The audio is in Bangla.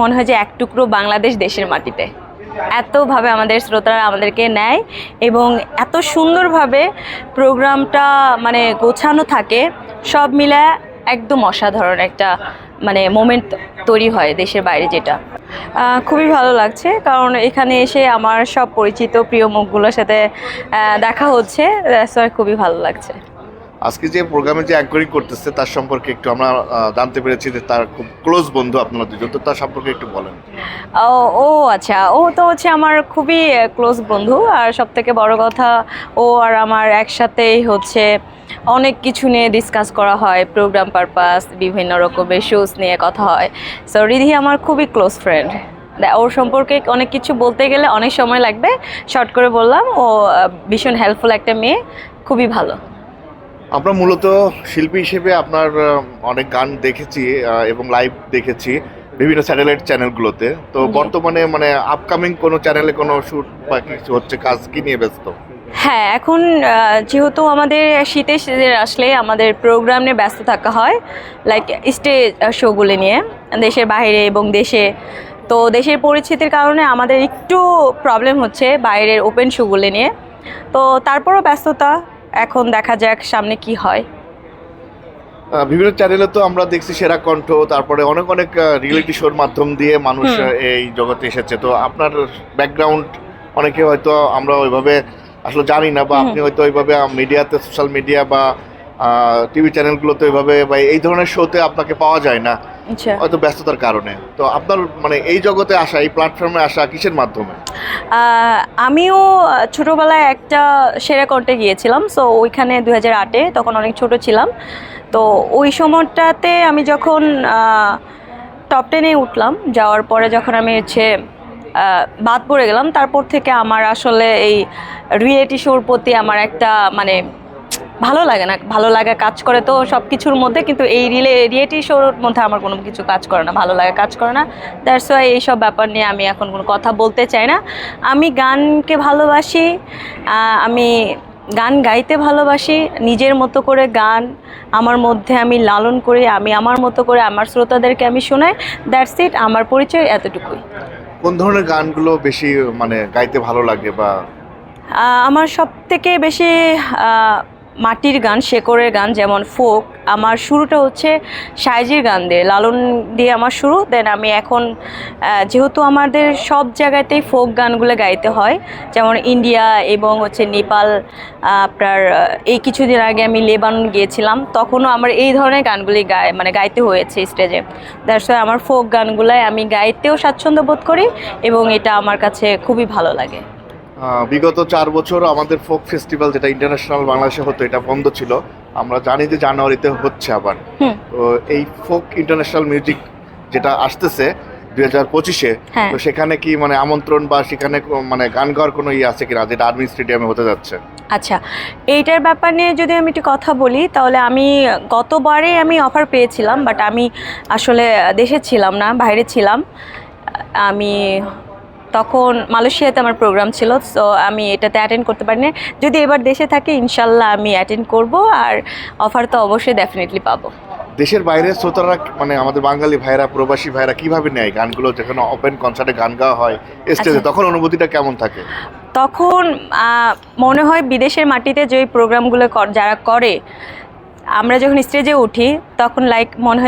মনে হয় যে এক টুকরো বাংলাদেশ দেশের মাটিতে। এতভাবে আমাদের শ্রোতারা আমাদেরকে নেয় এবং এত সুন্দরভাবে প্রোগ্রামটা মানে গোছানো থাকে, সব মিলে একদম অসাধারণ একটা মানে মোমেন্ট তৈরি হয় দেশের বাইরে যেটা। খুবই ভালো লাগছে কারণ এখানে এসে আমার সব পরিচিত প্রিয় মুখগুলোর সাথে দেখা হচ্ছে। খুবই ভালো লাগছে। আজকে যে প্রোগ্রামে যে অ্যাঙ্করিং করতেছে, তার সম্পর্কে একটু আমরা জানতে পেরেছি যে তার খুব ক্লোজ বন্ধু আপনারা দুজন। তো তার সম্পর্কে একটু বলেন। ও আচ্ছা। ও তো হচ্ছে আমার খুবই ক্লোজ বন্ধু। আর সব থেকে বড় কথা, ও আর আমার একসাথেই হচ্ছে অনেক কিছু নিয়ে ডিসকাস করা হয়। প্রোগ্রাম পারপাস বিভিন্ন রকমের শুজ নিয়ে কথা হয়। সো রিধি আমার খুবই ক্লোজ ফ্রেন্ড ওর সম্পর্কে অনেক কিছু বলতে গেলে অনেক সময় লাগবে। শর্ট করে বললাম, ও ভীষণ হেল্পফুল একটা মেয়ে। খুবই ভালো। আমরা মূলত শিল্পী হিসেবে আপনার অনেক গান দেখেছি এবং লাইভ দেখেছি বিভিন্ন স্যাটেলাইট চ্যানেলগুলোতে তো বর্তমানে মানে আপকামিং কোনো চ্যানেলে কোনো শ্যুট বা কিছু হচ্ছে? কাজ কি নিয়ে ব্যস্ত? হ্যাঁ এখন যেহেতু আমাদের শীতের সিজন আসলে আমাদের প্রোগ্রাম নিয়ে ব্যস্ত থাকা হয় লাইক স্টেজ শোগুলি নিয়ে দেশের বাইরে এবং দেশে। তো দেশের পরিস্থিতির কারণে আমাদের একটু প্রবলেম হচ্ছে বাইরের ওপেন শোগুলি নিয়ে। তো তারপরও ব্যস্ততা এখন দেখা যাক সামনে কি হয়। বিভিন্ন চ্যানেলে তো আমরা দেখছি সেরা কণ্ঠ তারপরে অনেক অনেক রিয়েলিটি শোর মাধ্যম দিয়ে মানুষ এই জগতে এসেছে। তো আপনার ব্যাকগ্রাউন্ড অনেকে হয়তো আমরা ওইভাবে আসলে জানি না বা আপনি হয়তো ওইভাবে মিডিয়াতে সোশ্যাল মিডিয়া বা টিভি চ্যানেলগুলোতে ওইভাবে বা এই ধরনের শোতে আপনাকে পাওয়া যায় না। হয়তো ব্যস্ততার কারণে। তো আপনার মানে এই জগতে আসা এই প্ল্যাটফর্মে আসা কিসের মাধ্যমে? আমিও ছোটোবেলায় একটা সেরা কন্টে গিয়েছিলাম। সো ওইখানে দু হাজার আটে তখন অনেক ছোট ছিলাম। তো ওই সময়টাতে আমি যখন টপ টেনে উঠলাম যাওয়ার পরে যখন আমি হচ্ছে বাদ পড়ে গেলাম তারপর থেকে আমার আসলে এই রিয়েলিটি শোর প্রতি আমার একটা মানে ভালো লাগে না। ভালো লাগা কাজ করে তো সব কিছুর মধ্যে কিন্তু এই রিলে রিয়েলিটি শোর মধ্যে আমার কোনো কিছু কাজ করে না ভালো লাগা কাজ করে না। দ্যাটস ওয়াই এইসব ব্যাপার নিয়ে আমি এখন কোনো কথা বলতে চাই না। আমি গানকে ভালোবাসি আমি গান গাইতে ভালোবাসি নিজের মতো করে গান আমার মধ্যে আমি লালন করি আমি আমার মতো করে আমার শ্রোতাদেরকে আমি শোনাই দ্যাটস ইট আমার পরিচয় এতটুকুই। কোন ধরনের গানগুলো বেশি মানে গাইতে ভালো লাগে বা আমার সব থেকে বেশি মাটির গান শেকরের গান যেমন ফোক, আমার শুরুটা হচ্ছে সাইজির গান দিয়ে, লালন দিয়ে আমার শুরু দেন আমি এখন যেহেতু আমাদের সব জায়গাতেই ফোক গানগুলো গাইতে হয়, যেমন ইন্ডিয়া এবং হচ্ছে নেপাল আপনার এই কিছুদিন আগে আমি লেবানন গিয়েছিলাম, তখনও আমার এই ধরনের গানগুলি গায় মানে গাইতে হয়েছে স্টেজে। দ্যাটস আমার ফোক গানগুলাই আমি গাইতেও স্বাচ্ছন্দ্য বোধ করি এবং এটা আমার কাছে খুবই ভালো লাগে। বিগত চার বছর আমাদের ফোক ফেস্টিভ্যাল যেটা ইন্টারন্যাশনাল বাংলাদেশে হতো এটা বন্ধ ছিল। আমরা জানি যে জানুয়ারিতে হচ্ছে আবার। তো এই ফোক ইন্টারন্যাশনাল মিউজিক যেটা আসতেছে দুই হাজার পঁচিশে হ্যাঁ। তো সেখানে কি মানে আমন্ত্রণ বা সেখানে মানে গান গাওয়ার কোনো ইয়ে আছে কিনা যেটা আর্মি স্টেডিয়ামে হতে যাচ্ছে? আচ্ছা এইটার ব্যাপার নিয়ে যদি আমি একটু কথা বলি তাহলে আমি গতবারে আমি অফার পেয়েছিলাম বাট আমি আসলে দেশে ছিলাম না বাইরে ছিলাম। আমি তখন মালয়েশিয়াতে আমার প্রোগ্রাম ছিল সো আমি এটাতে অ্যাটেন্ড করতে পারিনি। যদি এবার দেশে থাকি ইনশাল্লাহ আমি অ্যাটেন্ড করব আর অফার তো অবশ্যই ডেফিনেটলি পাবো। দেশের বাইরে শ্রোতারা মানে আমাদের বাঙালি ভাইরা প্রবাসী ভাইরা কীভাবে নেয় গানগুলো? যখন ওপেন কনসার্টে গান গাওয়া হয় স্টেজে আচ্ছা। তখন অনুভূতিটা কেমন থাকে? তখন মনে হয় বিদেশের মাটিতে যে প্রোগ্রামগুলো কর- যারা করে আমরা যখন স্টেজে উঠি তখন লাইক মনে হয়